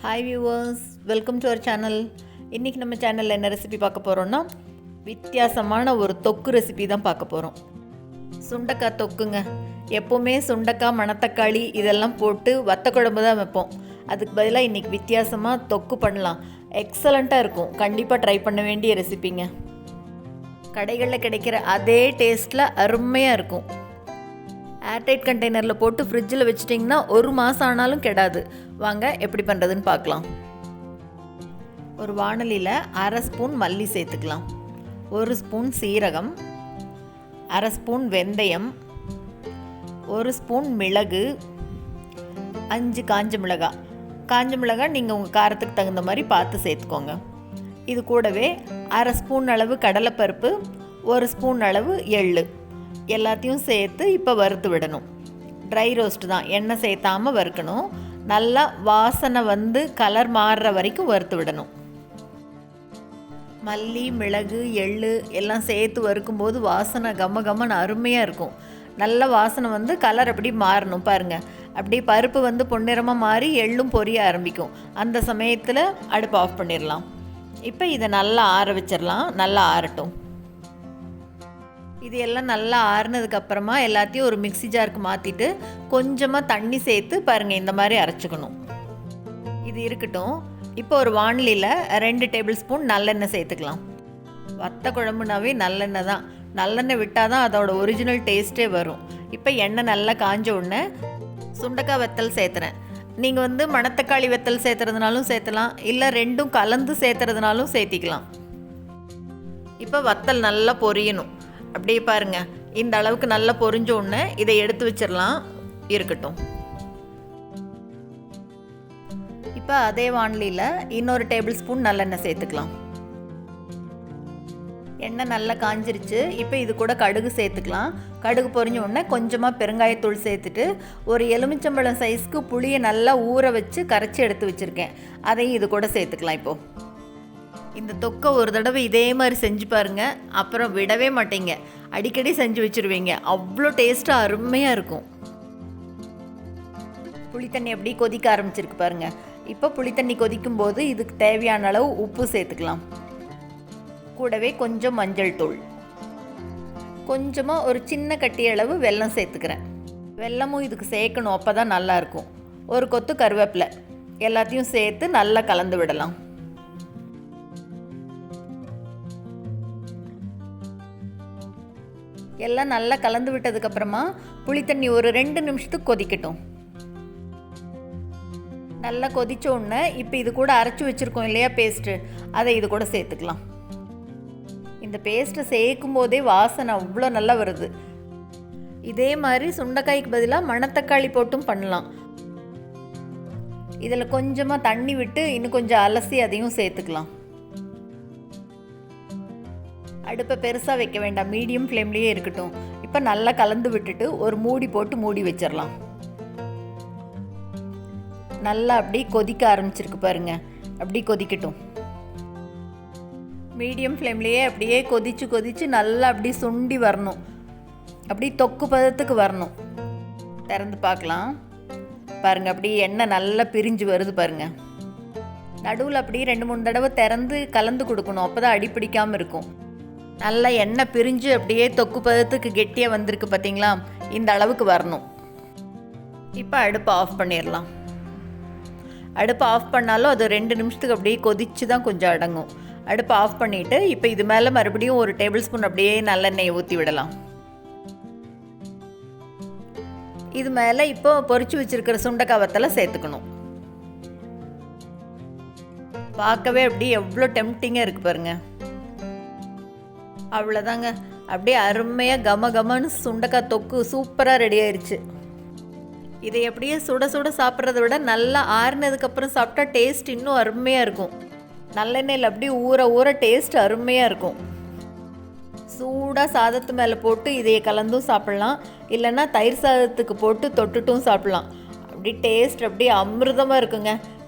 Hi viewers welcome to our channel இன்றைக்கி நம்ம சேனலில் என்ன ரெசிபி பார்க்க போகிறோன்னா வித்தியாசமான ஒரு தொக்கு ரெசிபி தான் பார்க்க போகிறோம் சுண்டக்காய் தொக்குங்க. எப்போவுமே சுண்டக்காய் மணத்தக்காளி இதெல்லாம் போட்டு வத்த குழம்பு தான் வைப்போம். அதுக்கு பதிலாக இன்றைக்கி வித்தியாசமாக தொக்கு பண்ணலாம். எக்ஸலண்ட்டாக இருக்கும். கண்டிப்பாக ட்ரை பண்ண வேண்டிய ரெசிபிங்க கடைகளில் கிடைக்கிற அதே டேஸ்ட்டில் அருமையாக இருக்கும். ஏர்டைட் கண்டெய்னரில் போட்டு ஃப்ரிட்ஜில் வச்சிட்டிங்கன்னா ஒரு மாதம் ஆனாலும் கெடாது. வாங்க எப்படி பண்ணுறதுன்னு பார்க்கலாம். ஒரு வாணலியில் அரை ஸ்பூன் மல்லி சேர்த்துக்கலாம். ஒரு ஸ்பூன் சீரகம் அரை ஸ்பூன் வெந்தயம் ஒரு ஸ்பூன் மிளகு அஞ்சு காஞ்ச மிளகாய் காஞ்ச மிளகாய் நீங்கள் உங்கள் காரத்துக்கு தகுந்த மாதிரி பார்த்து சேர்த்துக்கோங்க. இது கூடவே அரை ஸ்பூன் அளவு கடலைப்பருப்பு ஒரு ஸ்பூன் அளவு எள்ளு. எல்லாத்தையும் சேர்த்து இப்போ வறுத்து விடணும். ட்ரை ரோஸ்ட் தான். எண்ணெய் சேர்த்தாமல் வறுக்கணும். நல்லா வாசனை வந்து கலர் மாறுற வரைக்கும் வறுத்து விடணும். மல்லி மிளகு எள்ளு எல்லாம் சேர்த்து வறுக்கும்போது வாசனை கம்ம கம்மன்னு அருமையாக இருக்கும். நல்ல வாசனை வந்து கலர் அப்படி மாறணும் பாருங்கள் அப்படி பருப்பு வந்து பொன்னிறமாக மாறி எள்ளும் பொரிய ஆரம்பிக்கும். அந்த சமயத்தில் அடுப்பு ஆஃப் பண்ணிடலாம் இப்போ இதை நல்லா ஆற வச்சிடலாம் நல்லா ஆறட்டும். இது எல்லாம் நல்லா ஆறுனதுக்கு அப்புறமா எல்லாத்தையும் ஒரு மிக்ஸி ஜாருக்கு மாற்றிட்டு கொஞ்சமாக தண்ணி சேர்த்து பாருங்கள் இந்த மாதிரி அரைச்சிக்கணும். இது இருக்கட்டும். இப்போ ஒரு வானிலையில் ரெண்டு டேபிள் ஸ்பூன் நல்லெண்ணெய் சேர்த்துக்கலாம். வத்த குழம்புனாவே நல்லெண்ணெய் தான். நல்லெண்ணெய் விட்டால் தான் அதோட ஒரிஜினல் டேஸ்ட்டே வரும். இப்போ எண்ணெய் நல்லா காஞ்ச உடனே சுண்டக்காய் வெத்தல் சேர்த்துறேன். நீங்கள் வந்து மணத்தக்காளி வெத்தல் சேர்த்துறதுனாலும் சேர்த்தலாம். இல்லை ரெண்டும் கலந்து சேர்த்துறதுனாலும் சேர்த்திக்கலாம். இப்போ வத்தல் நல்லா பொரியணும். அப்படியே பாருங்க. இந்த அளவுக்கு நல்லா பொறிஞ்ச உடனே இதை எடுத்து வச்சிடலாம் இருக்கட்டும். இப்போ அதே வானலியில் இன்னொரு டேபிள் ஸ்பூன் நல்லெண்ணெய் சேர்த்துக்கலாம். எண்ணெய் நல்லா காஞ்சிருச்சு. இப்போ இது கூட கடுகு சேர்த்துக்கலாம். கடுகு பொறிஞ்ச உடனே கொஞ்சமாக பெருங்காயத்தூள் சேர்த்துட்டு ஒரு எலுமிச்சம்பழம் சைஸ்க்கு புளியை நல்லா ஊற வச்சு கரைச்சி எடுத்து வச்சுருக்கேன். அதையும் இது கூட சேர்த்துக்கலாம் இப்போது இந்த தொக்கை ஒரு தடவை இதே மாதிரி செஞ்சு பாருங்கள் அப்புறம் விடவே மாட்டீங்க. அடிக்கடி செஞ்சு வச்சுருவீங்க. அவ்வளோ டேஸ்ட்டாக அருமையாக இருக்கும். புளித்தண்ணி எப்படி கொதிக்க ஆரம்பிச்சிருக்கு பாருங்கள் இப்போ புளித்தண்ணி கொதிக்கும் போது இதுக்கு தேவையான அளவு உப்பு சேர்த்துக்கலாம். கூடவே கொஞ்சம் மஞ்சள் தூள். கொஞ்சமாக ஒரு சின்ன கட்டி அளவு வெல்லம் சேர்த்துக்கிறேன். வெல்லமும் இதுக்கு சேர்க்கணும். அப்போ தான் நல்லாயிருக்கும் ஒரு கொத்து கருவேப்பிலை. எல்லாத்தையும் சேர்த்து நல்லா கலந்து விடலாம். எல்லாம் நல்லா கலந்து விட்டதுக்கப்புறமா புளித்தண்ணி ஒரு ரெண்டு நிமிஷத்துக்கு கொதிக்கட்டும். நல்லா கொதித்த உடனே இப்போ இது கூட அரைச்சி வச்சுருக்கோம் இல்லையா பேஸ்ட்டு அதை இது கூட சேர்த்துக்கலாம். இந்த பேஸ்ட்டை சேர்க்கும் போதே வாசனை அவ்வளோ நல்லா வருது. இதே மாதிரி சுண்டைக்காய்க்கு பதிலாக மணத்தக்காளி போட்டும் பண்ணலாம். இதில் கொஞ்சமாக தண்ணி விட்டு இன்னும் கொஞ்சம் அலசி அதையும் சேர்த்துக்கலாம். அடுப்பை பெருசாக வைக்க வேண்டாம். மீடியம் ஃப்ளேம்லேயே இருக்கட்டும். இப்போ நல்லா கலந்து விட்டுட்டு ஒரு மூடி போட்டு மூடி வச்சிடலாம் நல்லா அப்படி கொதிக்க ஆரம்பிச்சிருக்கு பாருங்க. அப்படி கொதிக்கட்டும். மீடியம் ஃப்ளேம்லேயே அப்படியே கொதிச்சு கொதிச்சு நல்லா அப்படி சுண்டி வரணும். அப்படி தொக்கு பதத்துக்கு வரணும். திறந்து பார்க்கலாம். பாருங்க அப்படி எண்ணெய் நல்லா பிரிஞ்சு வருது பாருங்க. நடுவில் அப்படியே ரெண்டு மூணு தடவை திறந்து கலந்து கொடுக்கணும். அப்போ தான் அடி பிடிக்காமல் இருக்கும். நல்லா எண்ணெய் பிரிஞ்சு அப்படியே தொக்கு பதத்துக்கு கெட்டியாக வந்திருக்கு பார்த்தீங்களா இந்த அளவுக்கு வரணும். இப்போ அடுப்பை ஆஃப் பண்ணிடலாம். அடுப்பை ஆஃப் பண்ணாலும் அது ரெண்டு நிமிஷத்துக்கு அப்படியே கொதிச்சு தான் கொஞ்சம் அடங்கும். அடுப்பை ஆஃப் பண்ணிவிட்டு இப்போ இது மேலே மறுபடியும் ஒரு டேபிள் ஸ்பூன் அப்படியே நல்லெண்ணெயை ஊற்றி விடலாம். இது மேலே இப்போ பொறிச்சு வச்சுருக்கிற சுண்டைக்காய் வத்தலை சேர்த்துக்கணும். பார்க்கவே அப்படியே எவ்வளோ டெம்டிங்காக இருக்குது பாருங்கள் அவ்வளோதாங்க அப்படியே அருமையாக கம கமன்னு சுண்டக்காய் தொக்கு சூப்பராக ரெடி ஆயிடுச்சு இதை எப்படியே சுட சுட சாப்பிட்றத விட நல்லா ஆறுனதுக்கப்புறம் சாப்பிட்டா டேஸ்ட் இன்னும் அருமையாக இருக்கும். நல்லெண்ணெயில் அப்படியே ஊற ஊற டேஸ்ட் அருமையாக இருக்கும். சூடாக சாதத்து மேலே போட்டு இதையை கலந்தும் சாப்பிட்லாம். இல்லைன்னா தயிர் சாதத்துக்கு போட்டு தொட்டுட்டும் சாப்பிட்லாம். அப்படி டேஸ்ட் அப்படியே அமிர்தமாக இருக்குங்க.